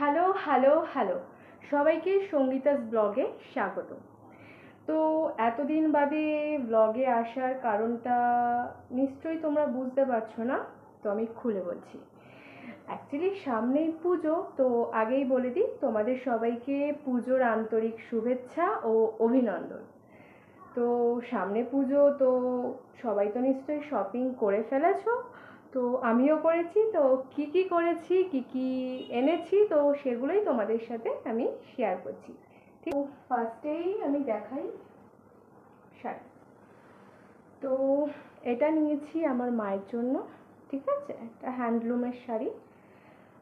Hello hello hello. সবাইকে সঙ্গীতাস ব্লগে স্বাগত। তো এতদিন বাদে ব্লগে আসার কারণটা নিশ্চয়ই তোমরা বুঝতে পারছ না, তো আমি খুলে বলছি। অ্যাকচুয়ালি সামনেই পুজো, তো আগেই বলে দিই, তোমাদের সবাইকে পুজোর আন্তরিক শুভেচ্ছা ও অভিনন্দন। তো সামনে পুজো, তো সবাই তো নিশ্চয়ই শপিং করে ফেলেছো তো আমিও করেছি, তো কি কি করেছি, কি কি এনেছি, তো সেগুলোই তোমাদের সাথে আমি শেয়ার করছি। ঠিক ফার্স্টেই আমি দেখাই শাড়ি। তো এটা নিয়েছি আমার মায়ের জন্য, ঠিক আছে? একটা হ্যান্ডলুমের শাড়ি।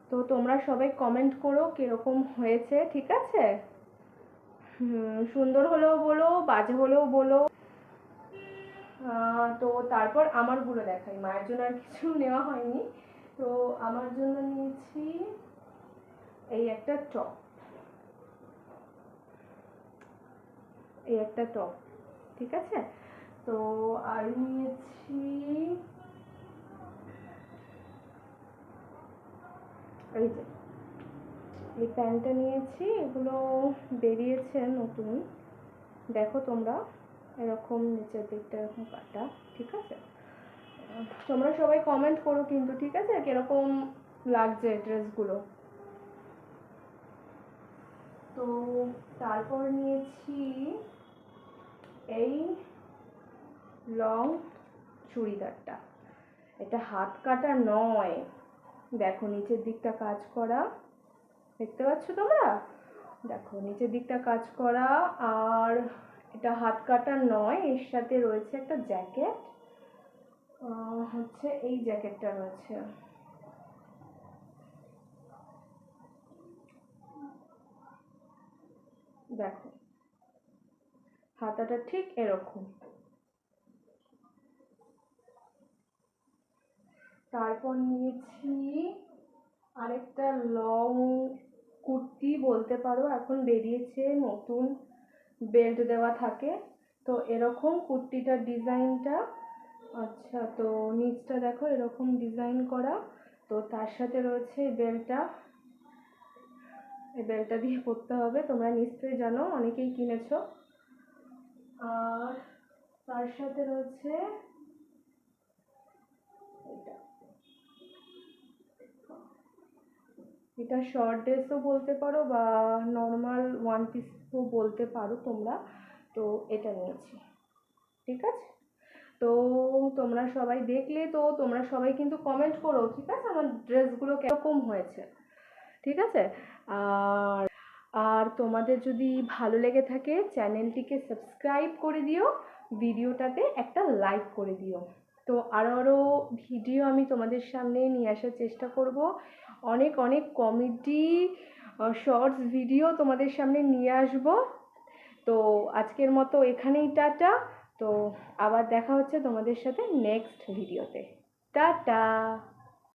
তো তোমরা সবাই কমেন্ট করো কীরকম হয়েছে, ঠিক আছে? সুন্দর হলেও বলো, বাজে হলেও বলো। তো তারপর আমারগুলো দেখাই। মায়ের জন্য আর কিছু নেওয়া হয়নি। তো আমার জন্য নিয়েছি এই একটা টপ এই একটা টপ ঠিক আছে? তো আর নিয়েছি এই যে, এই প্যান্টটা নিয়েছি। এগুলো বেরিয়েছে নতুন। দেখো তোমরা। এরকম নিচের দিকটা এরকম কাটা, ঠিক আছে? তোমরা সবাই কমেন্ট করো কিন্তু, ঠিক আছে? কীরকম লাগছে ড্রেসগুলো তো তারপর নিয়েছি এই লং চুড়িদারটা। এটা হাত কাটা নয়। দেখো, নিচের দিকটা কাজ করা। দেখতে পাচ্ছ তোমরা? দেখো, নিচের দিকটা কাজ করা আর এটা হাত কাটা নয়, এর সাথে রয়েছে একটা জ্যাকেট। হচ্ছে এই জ্যাকেটটা রয়েছে। দেখো, হাতাটা ঠিক এরকম। তারপর নিয়েছি আরেকটা লং কুর্তি, বলতে পারো, এখন বেরিয়েছে নতুন বেল্ট দেওয়া থাকে। তো এরকম কুর্তিটার ডিজাইনটা আচ্ছা তো নিচটা দেখো, এরকম ডিজাইন করা। তো তার সাথে রয়েছে বেল্টটা। এই বেল্টটা দিয়ে পরতে হবে। তোমরা নিশ্চয়ই জানো, অনেকেই কিনেছো। আর তার সাথে রয়েছে এটা এটা শর্ট ড্রেসও বলতে পারো বা নর্মাল ওয়ান পিসও বলতে পারো তোমরা। তো এটা নিয়েছি। ঠিক আছে? তো তোমরা সবাই দেখলে তো তোমরা সবাই কিন্তু কমেন্ট করো, ঠিক আছে? আমার ড্রেসগুলো কীরকম হয়েছে? ঠিক আছে? আর আর তোমাদের যদি ভালো লেগে থাকে চ্যানেলটিকে সাবস্ক্রাইব করে দিও ভিডিওটাতে একটা লাইক করে দিও। তো আরও আরও ভিডিও আমি তোমাদের সামনে নিয়ে আসার চেষ্টা করব। অনেক অনেক কমেডি শর্টস ভিডিও তোমাদের সামনে নিয়ে আসব। তো আজকের মতো এখানেই টাটা। তো আবার দেখা হচ্ছে তোমাদের সাথে নেক্সট ভিডিওতে। টাটা!